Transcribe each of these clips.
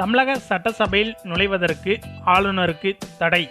தமிழக சட்டசபையில் நுழைவதற்கு ஆளுநருக்கு தடை.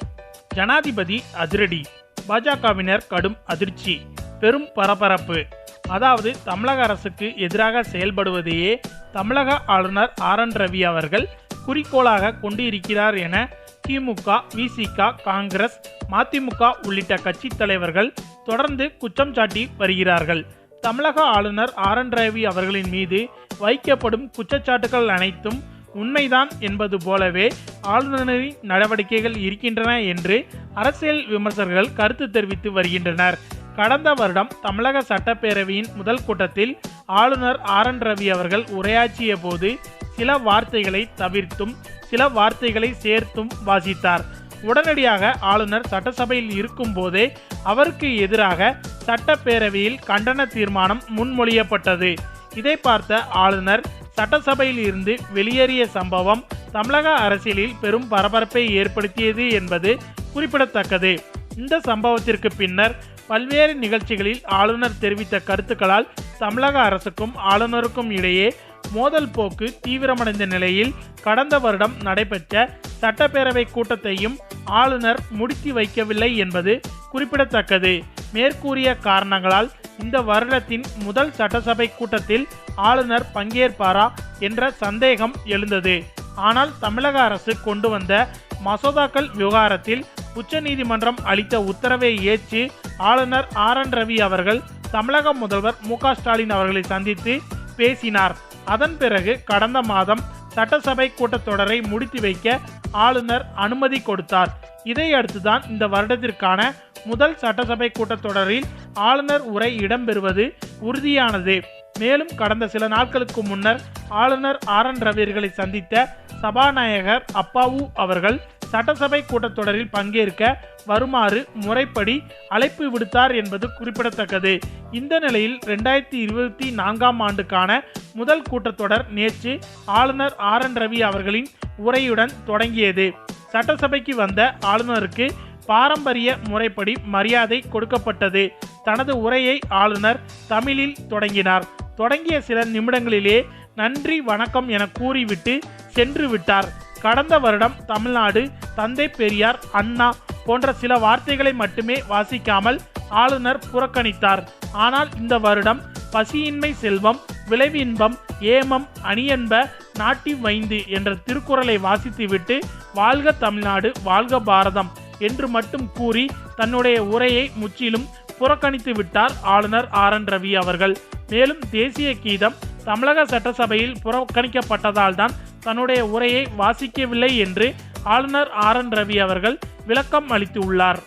ஜனாதிபதி அதிரடி. பாஜகவினர் கடும் அதிர்ச்சி. பெரும் பரபரப்பு. அதாவது தமிழக அரசுக்கு எதிராக செயல்படுவதையே தமிழக ஆளுநர் ஆர் என் ரவி அவர்கள் குறிக்கோளாக கொண்டு இருக்கிறார் என திமுக விசிக காங்கிரஸ் மதிமுக உள்ளிட்ட கட்சி தலைவர்கள் தொடர்ந்து குற்றம் சாட்டி வருகிறார்கள். தமிழக ஆளுநர் ஆர் என் ரவி அவர்களின் மீது வைக்கப்படும் குற்றச்சாட்டுகள் அனைத்தும் உண்மைதான் என்பது போலவே ஆளுநரின் நடவடிக்கைகள் இருக்கின்றன என்று அரசியல் விமர்சகர்கள் கருத்து தெரிவித்து வருகின்றனர். கடந்த வருடம் தமிழக சட்டப்பேரவையின் முதல் கூட்டத்தில் ஆளுநர் ஆர் என் ரவி அவர்கள் உரையாற்றிய போது சில வார்த்தைகளை தவிர்த்தும் சில வார்த்தைகளை சேர்த்தும் வாசித்தார். உடனடியாக ஆளுநர் சட்டசபையில் இருக்கும் போதே அவருக்கு எதிராக சட்டப்பேரவையில் கண்டன தீர்மானம் முன்மொழியப்பட்டது. இதை பார்த்த ஆளுநர் சட்டசபையில் இருந்து வெளியேறிய சம்பவம் தமிழக அரசியலில் பெரும் பரபரப்பை ஏற்படுத்தியது என்பது குறிப்பிடத்தக்கது. இந்த சம்பவத்திற்கு பின்னர் பல்வேறு நிகழ்ச்சிகளில் ஆளுநர் தெரிவித்த கருத்துக்களால் தமிழக அரசுக்கும் ஆளுநருக்கும் இடையே மோதல் போக்கு தீவிரமடைந்த நிலையில் கடந்த வருடம் நடைபெற்ற சட்டப்பேரவை கூட்டத்தையும் ஆளுநர் முடித்து வைக்கவில்லை என்பது குறிப்பிடத்தக்கது. மேற்கூறிய காரணங்களால் இந்த வருடத்தின் முதல் சட்டசபை கூட்டத்தில் ஆளுநர் பங்கேற்பாரா என்ற சந்தேகம் எழுந்தது. ஆனால் தமிழக அரசு கொண்டு வந்த மசோதாக்கள் விவகாரத்தில் உச்சநீதிமன்றம் அளித்த உத்தரவை ஏற்று ஆளுநர் ஆர் என் ரவி அவர்கள் தமிழக முதல்வர் மு ஸ்டாலின் அவர்களை சந்தித்து பேசினார். அதன் பிறகு கடந்த மாதம் சட்டசபை கூட்டத்தொடரை முடித்து வைக்க ஆளுநர் அனுமதி கொடுத்தார். இதையடுத்துதான் இந்த வருடத்திற்கான முதல் சட்டசபை கூட்டத்தொடரில் ஆளுநர் உரை இடம்பெறுவது உறுதியானது. மேலும் கடந்த சில நாட்களுக்கு முன்னர் ஆளுநர் ஆர் என் ரவியர்களை சந்தித்த சபாநாயகர் அப்பாவு அவர்கள் சட்டசபை கூட்டத்தொடரில் பங்கேற்க வருமாறு முறைப்படி அழைப்பு விடுத்தார் என்பது குறிப்பிடத்தக்கது. இந்த நிலையில் ரெண்டாயிரத்தி இருபத்தி நான்காம் ஆண்டுக்கான முதல் கூட்டத்தொடர் நேற்று ஆளுநர் ஆர் என் ரவி அவர்களின் உரையுடன் தொடங்கியது. சட்டசபைக்கு வந்த ஆளுநருக்கு பாரம்பரிய முறைப்படி மரியாதை கொடுக்கப்பட்டது. தனது உரையை ஆளுநர் தமிழில் தொடங்கினார். தொடங்கிய சில நிமிடங்களிலே நன்றி வணக்கம் என கூறிவிட்டு சென்று விட்டார். கடந்த வருடம் தமிழ்நாடு தந்தை பெரியார் அண்ணா போன்ற சில வார்த்தைகளை மட்டுமே வாசிக்காமல் ஆளுநர் புறக்கணித்தார். ஆனால் இந்த வருடம் பசியின்மை செல்வம் விளைவின்பம் ஏமம் அணியன்ப நாட்டி வைந்து என்ற திருக்குறளை வாசித்துவிட்டு வாழ்க தமிழ்நாடு வாழ்க பாரதம் என்று மட்டும் கூறி தன்னுடைய உரையை முற்றிலும் புறக்கணித்து விட்டார் ஆளுநர் ஆர் என் ரவி அவர்கள். மேலும் தேசிய கீதம் தமிழக சட்டசபையில் புறக்கணிக்கப்பட்டதால் தான் தன்னுடைய உரையை வாசிக்கவில்லை என்று ஆளுநர் ஆர் என் ரவி அவர்கள் விளக்கம் அளித்துள்ளார்.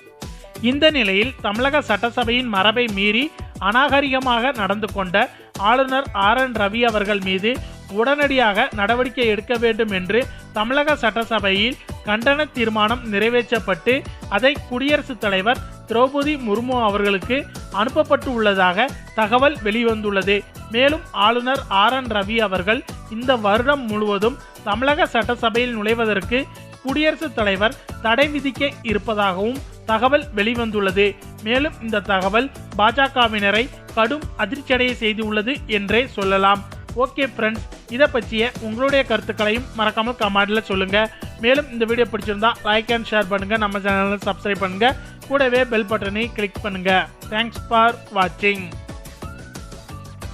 இந்த நிலையில் தமிழக சட்டசபையின் மரபை மீறி அநாகரிகமாக நடந்து கொண்ட ஆளுநர் ஆர் என் ரவி அவர்கள் மீது உடனடியாக நடவடிக்கை எடுக்க வேண்டும் என்று தமிழக சட்டசபையில் கண்டன தீர்மானம் நிறைவேற்றப்பட்டு அதை குடியரசுத் தலைவர் திரௌபதி முர்மு அவர்களுக்கு அனுப்பப்பட்டு உள்ளதாக தகவல் வெளிவந்துள்ளது. மேலும் ஆளுநர் ஆர் என் ரவி அவர்கள் இந்த வருடம் முழுவதும் தமிழக சட்டசபையில் நுழைவதற்கு குடியரசுத் தலைவர் தடை விதிக்க இருப்பதாகவும் தகவல் வெளிவந்துள்ளது. மேலும் இந்த தகவல் பாஜகவினரை கடும் அதிர்ச்சியடைய செய்துள்ளது என்றே சொல்லலாம். ஓகே ஃப்ரெண்ட்ஸ் இதை பற்றிய உங்களுடைய கருத்துக்களையும் மறக்காமல் கமெண்டில் சொல்லுங்கள் மேலும் இந்த வீடியோ பிடிச்சிருந்தா லைக் அண்ட் ஷேர் பண்ணுங்கள் நம்ம சேனலில் சப்ஸ்கிரைப் பண்ணுங்கள் கூடவே பெல் பட்டனை கிளிக் பண்ணுங்க. தேங்க்ஸ் ஃபார் வாட்சிங்